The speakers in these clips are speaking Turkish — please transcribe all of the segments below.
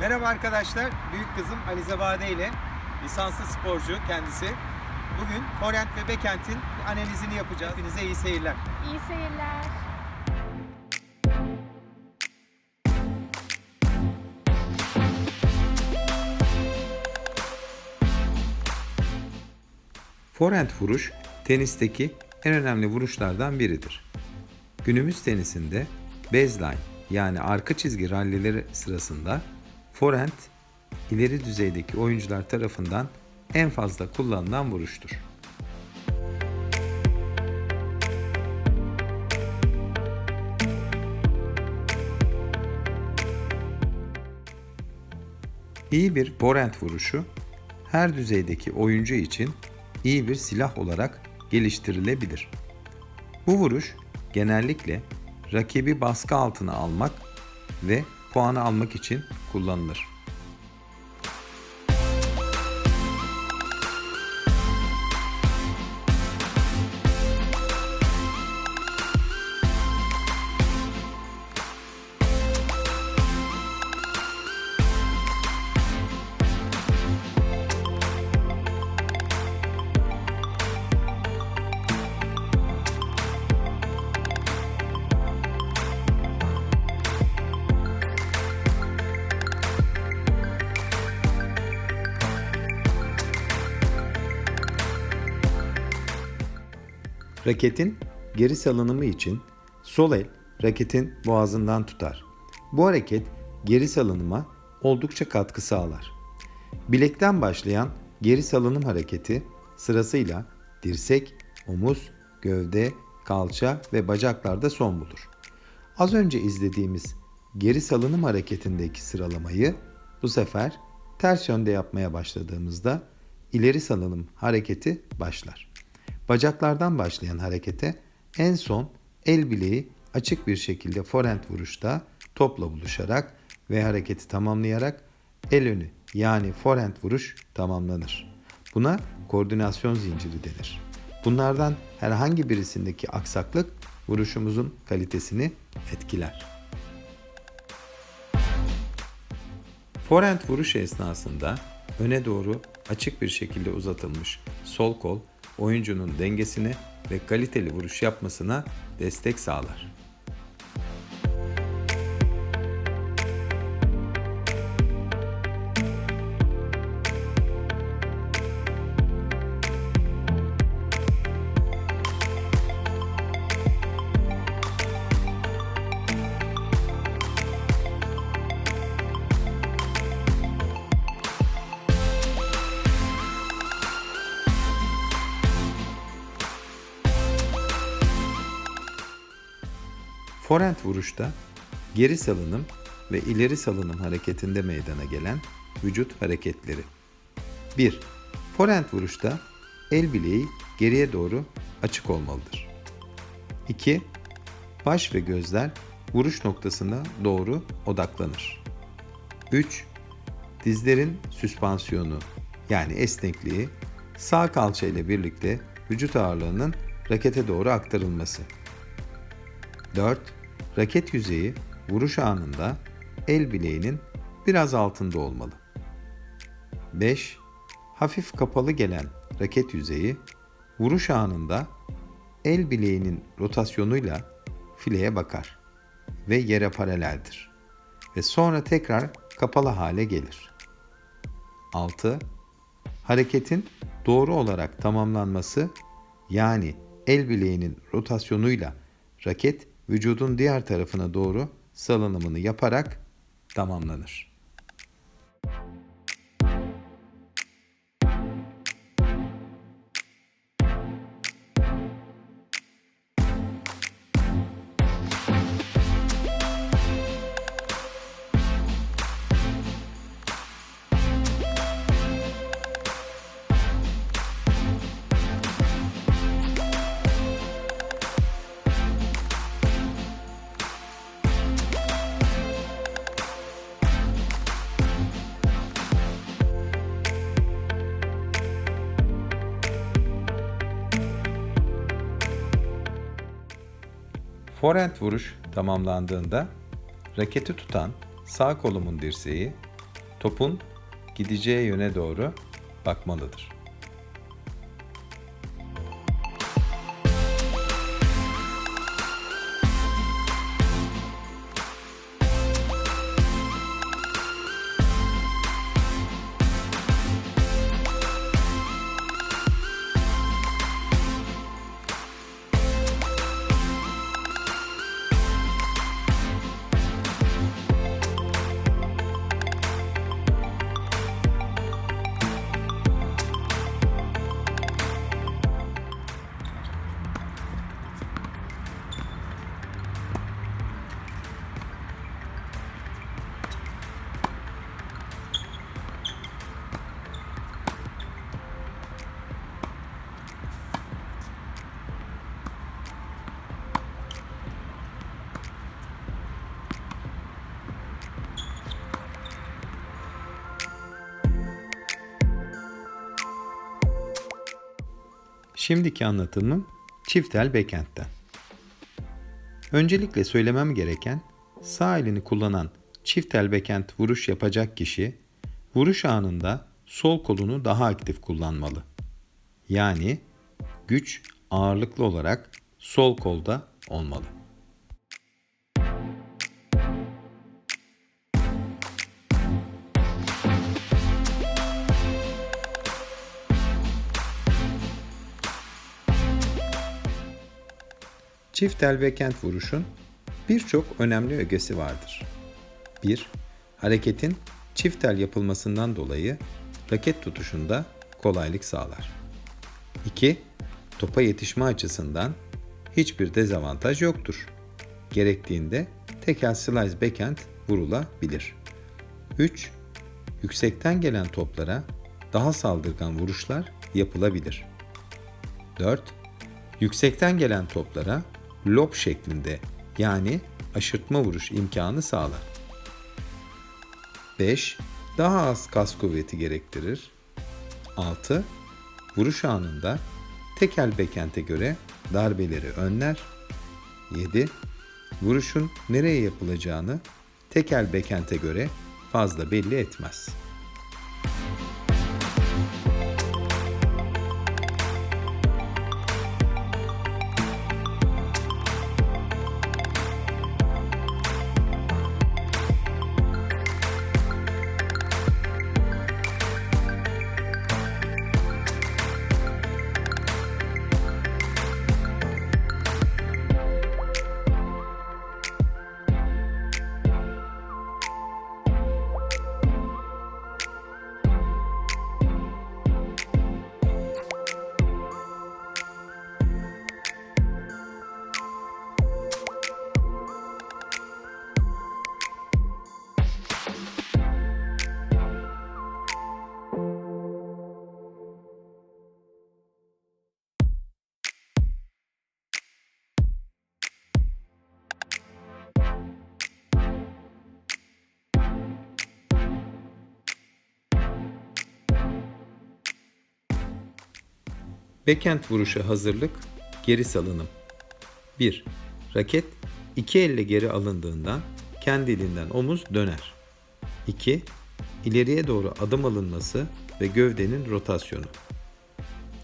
Merhaba arkadaşlar. Büyük kızım Alize Bade ile lisanslı sporcu kendisi. Bugün forehand ve backhand'in analizini yapacağız. Hepinize iyi seyirler. İyi seyirler. Forehand vuruş tenisteki en önemli vuruşlardan biridir. Günümüz tenisinde baseline yani arka çizgi rallileri sırasında forehand ileri düzeydeki oyuncular tarafından en fazla kullanılan vuruştur. İyi bir forehand vuruşu her düzeydeki oyuncu için iyi bir silah olarak geliştirilebilir. Bu vuruş genellikle rakibi baskı altına almak ve puanı almak için kullanılır. Raketin geri salınımı için sol el raketin boğazından tutar. Bu hareket geri salınıma oldukça katkı sağlar. Bilekten başlayan geri salınım hareketi sırasıyla dirsek, omuz, gövde, kalça ve bacaklarda son bulur. Az önce izlediğimiz geri salınım hareketindeki sıralamayı bu sefer ters yönde yapmaya başladığımızda ileri salınım hareketi başlar. Bacaklardan başlayan harekete en son el bileği açık bir şekilde forehand vuruşta topla buluşarak ve hareketi tamamlayarak el önü yani forehand vuruş tamamlanır. Buna koordinasyon zinciri denir. Bunlardan herhangi birisindeki aksaklık vuruşumuzun kalitesini etkiler. Forehand vuruş esnasında öne doğru açık bir şekilde uzatılmış sol kol oyuncunun dengesini ve kaliteli vuruş yapmasına destek sağlar. Forehand vuruşta geri salınım ve ileri salınım hareketinde meydana gelen vücut hareketleri. 1. Forehand vuruşta el bileği geriye doğru açık olmalıdır. 2. Baş ve gözler vuruş noktasına doğru odaklanır. 3. Dizlerin süspansiyonu yani esnekliği sağ kalça ile birlikte vücut ağırlığının rakete doğru aktarılması. 4. Raket yüzeyi vuruş anında el bileğinin biraz altında olmalı. 5. Hafif kapalı gelen raket yüzeyi vuruş anında el bileğinin rotasyonuyla fileye bakar ve yere paraleldir ve sonra tekrar kapalı hale gelir. 6. Hareketin doğru olarak tamamlanması yani el bileğinin rotasyonuyla raket vücudun diğer tarafına doğru salınımını yaparak tamamlanır. Forehand vuruş tamamlandığında raketi tutan sağ kolumun dirseği topun gideceği yöne doğru bakmalıdır. Şimdiki anlatımım çiftel backhand'den. Öncelikle söylemem gereken sağ elini kullanan çiftel backhand vuruş yapacak kişi vuruş anında sol kolunu daha aktif kullanmalı. Yani güç ağırlıklı olarak sol kolda olmalı. Çift el backhand vuruşun birçok önemli ögesi vardır. 1. Hareketin çift el yapılmasından dolayı raket tutuşunda kolaylık sağlar. 2. Topa yetişme açısından hiçbir dezavantaj yoktur. Gerektiğinde tekel slice backhand vurulabilir. 3. Yüksekten gelen toplara daha saldırgan vuruşlar yapılabilir. 4. Yüksekten gelen toplara lob şeklinde yani aşırtma vuruş imkanı sağlar. 5. Daha az kas kuvveti gerektirir. 6. Vuruş anında tekel bekente göre darbeleri önler. 7. Vuruşun nereye yapılacağını tekel bekente göre fazla belli etmez. Backhand vuruşa hazırlık, geri salınım. 1. Raket iki elle geri alındığından kendiliğinden omuz döner. 2. İleriye doğru adım alınması ve gövdenin rotasyonu.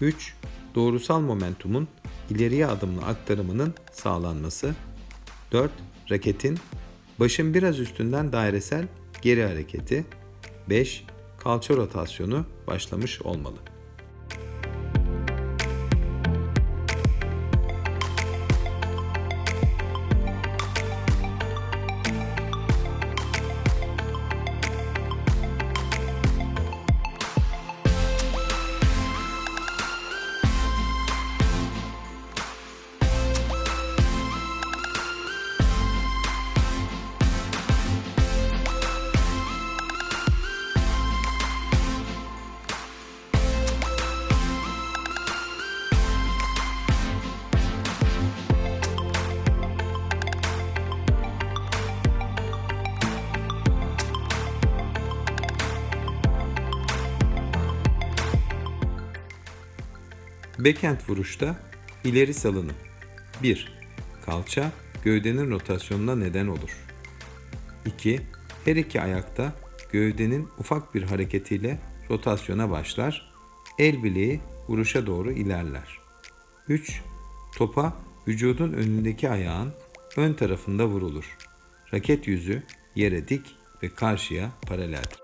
3. Doğrusal momentumun ileriye adımlı aktarımının sağlanması. 4. Raketin başın biraz üstünden dairesel geri hareketi. 5. Kalça rotasyonu başlamış olmalı. Backhand vuruşta ileri salınım. 1. Kalça gövdenin rotasyonuna neden olur. 2. Her iki ayakta gövdenin ufak bir hareketiyle rotasyona başlar. El bileği vuruşa doğru ilerler. 3. Topa vücudun önündeki ayağın ön tarafında vurulur. Raket yüzü yere dik ve karşıya paraleldir.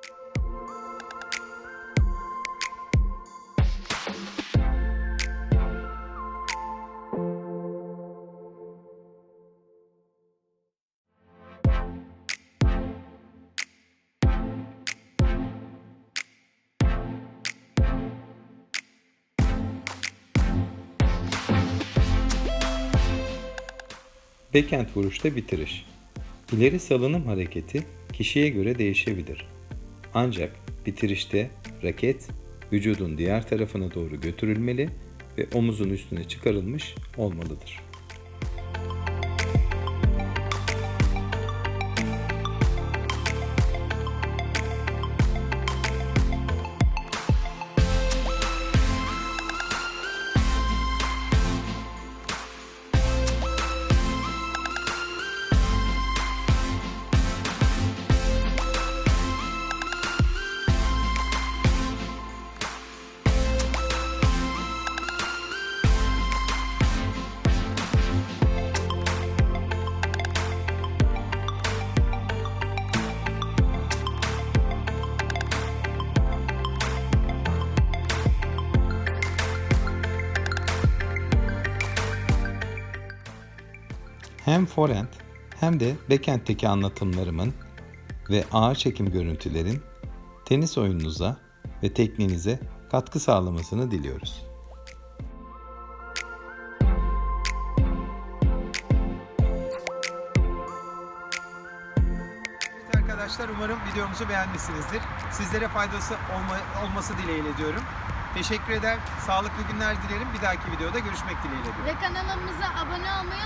Backhand vuruşta bitiriş. İleri salınım hareketi kişiye göre değişebilir. Ancak bitirişte raket vücudun diğer tarafına doğru götürülmeli ve omuzun üstüne çıkarılmış olmalıdır. Hem forehand hem de backhand'teki anlatımlarımın ve ağır çekim görüntülerin tenis oyununuza ve tekniğinize katkı sağlamasını diliyoruz. Evet arkadaşlar umarım videomuzu beğenmişsinizdir. Sizlere faydası olma- olması dileğiyle diyorum. Teşekkür eder. Sağlıklı günler dilerim. Bir dahaki videoda görüşmek dileğiyle diyorum. Ve kanalımıza abone olmayı